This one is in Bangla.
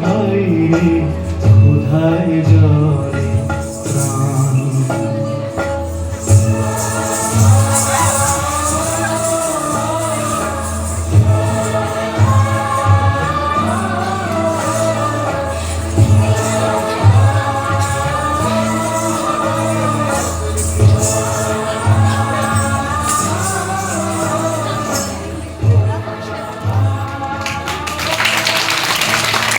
ভাই কোথায় জলে প্রাণ